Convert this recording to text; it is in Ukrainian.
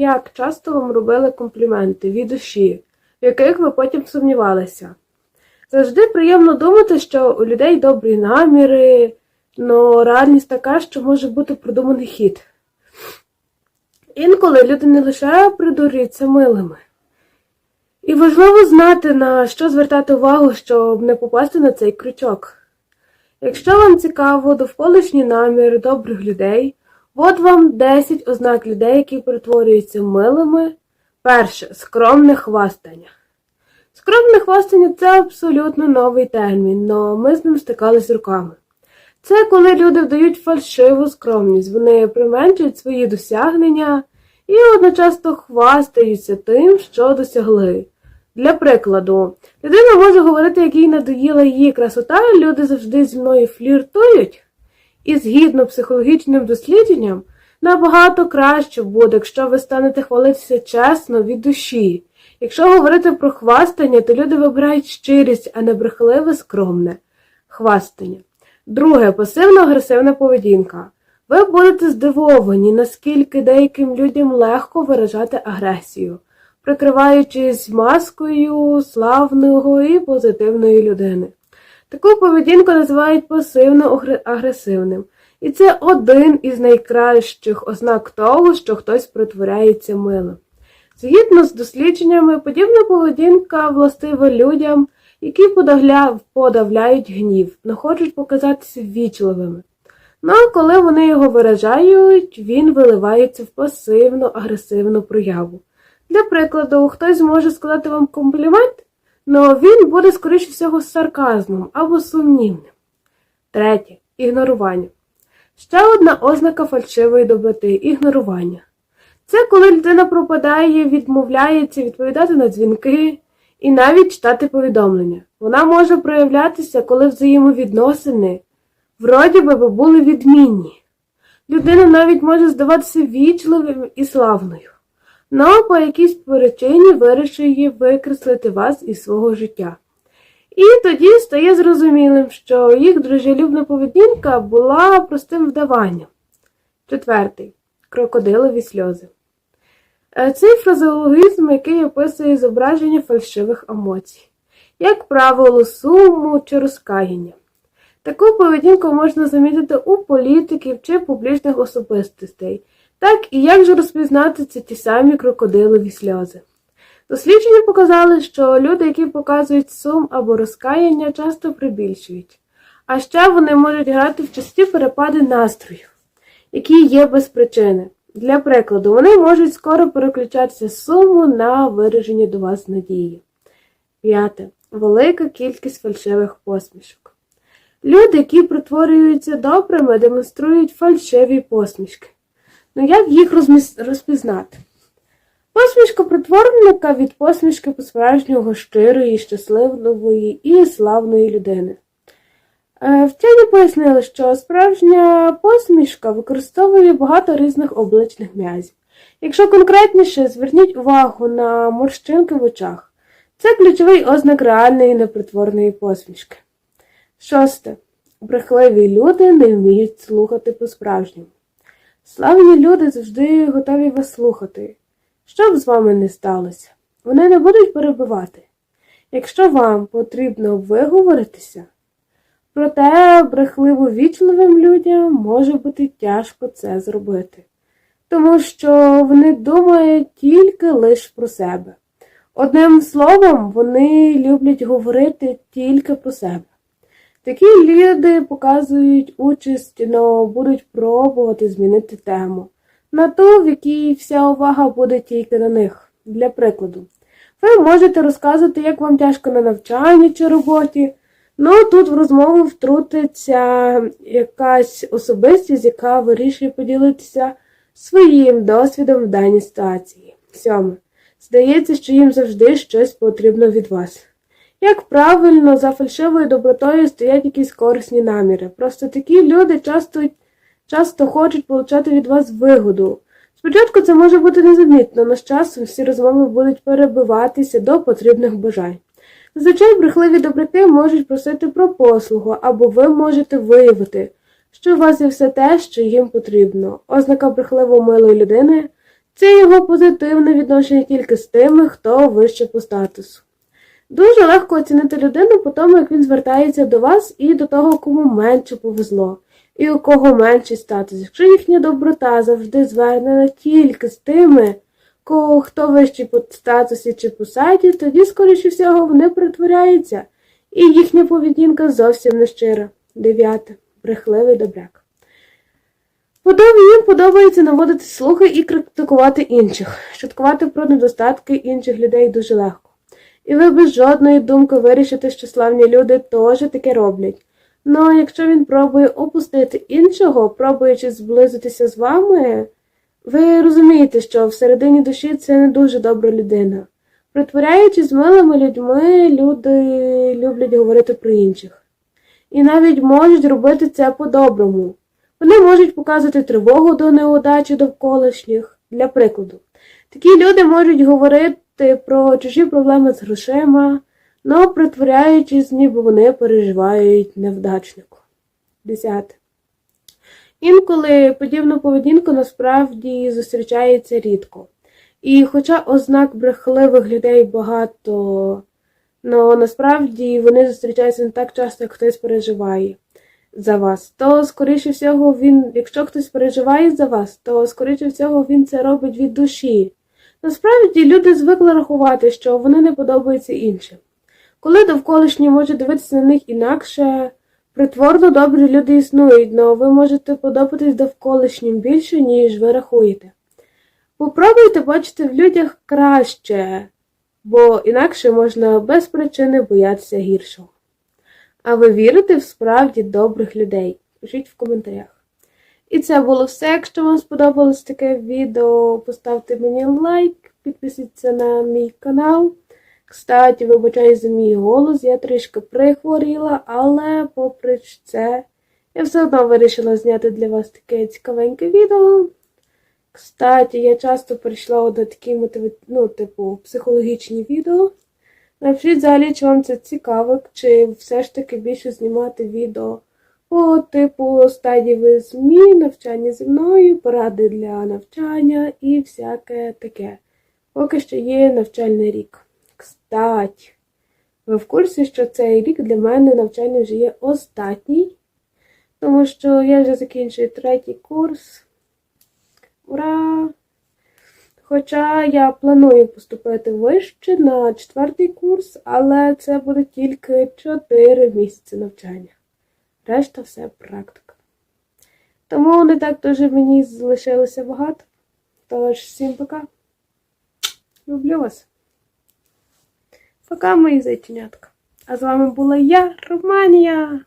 як часто вам робили компліменти від душі, в яких ви потім сумнівалися. Завжди приємно думати, що у людей добрі наміри, але реальність така, що може бути продуманий хід. Інколи люди не лише придурюються милими. І важливо знати, на що звертати увагу, щоб не попасти на цей крючок. Якщо вам цікаво довколишній намір добрих людей, от вам 10 ознак людей, які перетворюються милими. Перше скромне хвастання. Скромне хвастання це абсолютно новий термін, але ми з ним стикались руками. Це коли люди вдають фальшиву скромність, вони применшують свої досягнення і одночасно хвастаються тим, що досягли. Для прикладу, людина може говорити, як їй надоїла її красота, люди завжди зі мною фліртують, і згідно психологічним дослідженням, набагато краще буде, якщо ви станете хвалитися чесно від душі. Якщо говорити про хвастання, то люди вибирають щирість, а не брехливе скромне хвастання. Друге пасивно-агресивна поведінка. Ви будете здивовані, наскільки деяким людям легко виражати агресію, прикриваючись маскою славного і позитивної людини. Таку поведінку називають пасивно-агресивним. І це один із найкращих ознак того, що хтось притворяється милим. Згідно з дослідженнями, подібна поведінка властива людям, які подавляють гнів, не хочуть показатися ввічливими. Ну а коли вони його виражають, він виливається в пасивно-агресивну прояву. Для прикладу, хтось зможе сказати вам комплімент, але він буде, скоріше всього, з сарказмом або сумнівним. Третє ігнорування. Ще одна ознака фальшивої доброти ігнорування. Це коли людина пропадає, відмовляється відповідати на дзвінки і навіть читати повідомлення. Вона може проявлятися, коли взаємовідносини вроді би були відмінні. Людина навіть може здаватися вічливим і славною, але по якійсь причині вирішує викреслити вас із свого життя. І тоді стає зрозумілим, що їх дружелюбна поведінка була простим вдаванням. Четвертий крокодилові сльози. Е, Цей фразеологізм, який описує зображення фальшивих емоцій, як правило, суму чи розкаяння. Таку поведінку можна замітити у політиків чи публічних особистостей, так і як же розпізнати ці ті самі крокодилові сльози. Дослідження показали, що люди, які показують сум або розкаяння, часто прибільшують, а ще вони можуть грати в часті перепади настрою, які є без причини. Для прикладу, вони можуть скоро переключатися з суму на вираження до вас надії. П'яте. Велика кількість фальшивих посмішок. Люди, які притворюються добрими, демонструють фальшиві посмішки. Ну як їх розміс- розпізнати? Посмішка притворника від посмішки по-справжнього щирої, щасливої і славної людини. Е, Вчені пояснили, що справжня посмішка використовує багато різних обличних м'язів. Якщо конкретніше, зверніть увагу на морщинки в очах. Це ключовий ознак реальної непритворної посмішки. Шосте. Брехливі люди не вміють слухати по-справжньому. Славні люди завжди готові вас слухати. Що б з вами не сталося, вони не будуть перебивати. Якщо вам потрібно виговоритися, проте брехливо вічливим людям може бути тяжко це зробити, тому що вони думають тільки лише про себе. Одним словом, вони люблять говорити тільки про себе. Такі люди показують участь, але будуть пробувати змінити тему на ту, в якій вся увага буде тільки на них. Для прикладу, ви можете розказувати, як вам тяжко на навчанні чи роботі, ну тут в розмову втрутиться якась особистість, яка вирішує поділитися своїм досвідом в даній ситуації. Сьоме. Здається, що їм завжди щось потрібно від вас. Як правильно, за фальшивою добротою стоять якісь корисні наміри. Просто такі люди часто, часто хочуть отримати від вас вигоду. Спочатку це може бути незамітно, але з часом всі розмови будуть перебиватися до потрібних бажань. Зазвичай брехливі доброти можуть просити про послугу, або ви можете виявити, що у вас є все те, що їм потрібно. Ознака брехливо милої людини Це його позитивне відношення тільки з тими, хто вище по статусу. Дуже легко оцінити людину по тому, як він звертається до вас і до того, кому менше повезло, і у кого менший статус. Якщо їхня доброта завжди звернена тільки з тими, кого хто вищий по статусі чи посаді, тоді, скоріше всього, вони притворяються, і їхня поведінка зовсім не щира. Дев'яте. Брехливий добряк. Подобі їм подобається наводити слухи і критикувати інших. Шуткувати про недостатки інших людей дуже легко. І ви без жодної думки вирішите, що славні люди теж таке роблять. Ну, якщо він пробує опустити іншого, пробуючи зблизитися з вами, ви розумієте, що всередині душі це не дуже добра людина. Притворяючись милими людьми, люди люблять говорити про інших. І навіть можуть робити це по-доброму. Вони можуть показувати тривогу до неудачі довколишніх. Для прикладу, такі люди можуть говорити про чужі проблеми з грошима, но притворяючись, ніби вони переживають невдачнику. Десяте. Інколи подібну поведінку насправді зустрічається рідко. І хоча ознак брехливих людей багато, но насправді вони зустрічаються не так часто, як хтось переживає за вас, то, скоріше всього, він, якщо хтось переживає за вас, то, скоріше всього, він це робить від душі. Насправді люди звикли рахувати, що вони не подобаються іншим. Коли довколишні можуть дивитися на них інакше, притворно добрі люди існують, але ви можете подобатись довколишнім більше, ніж ви рахуєте. Попробуйте бачити в людях краще, бо інакше можна без причини боятися гіршого. А ви вірите в справді добрих людей? Пишіть в коментарях. І це було все. Якщо вам сподобалось таке відео, поставте мені лайк, підпишіться на мій канал. Кстати, вибачаю за мій голос, я трішки прихворіла, але попри це, я все одно вирішила зняти для вас таке цікавеньке відео. Кстати, я часто прийшла на такі ну, типу, психологічні відео. Напишіть взагалі, чи вам це цікаво, чи все ж таки більше знімати відео по типу стадії ЗМІ, навчання зі мною, поради для навчання і всяке таке. Поки що є навчальний рік. Кстати, ви в курсі, що цей рік для мене навчання вже є останній, тому що я вже закінчую третій курс. Ура! Хоча я планую поступити вище на четвертий курс, але це буде тільки 4 місяці навчання. Решта все практика. Тому не так дуже мені залишилося багато. Тож, всім пока. Люблю вас. Пока, мої зайченятка. А з вами була я, Романія.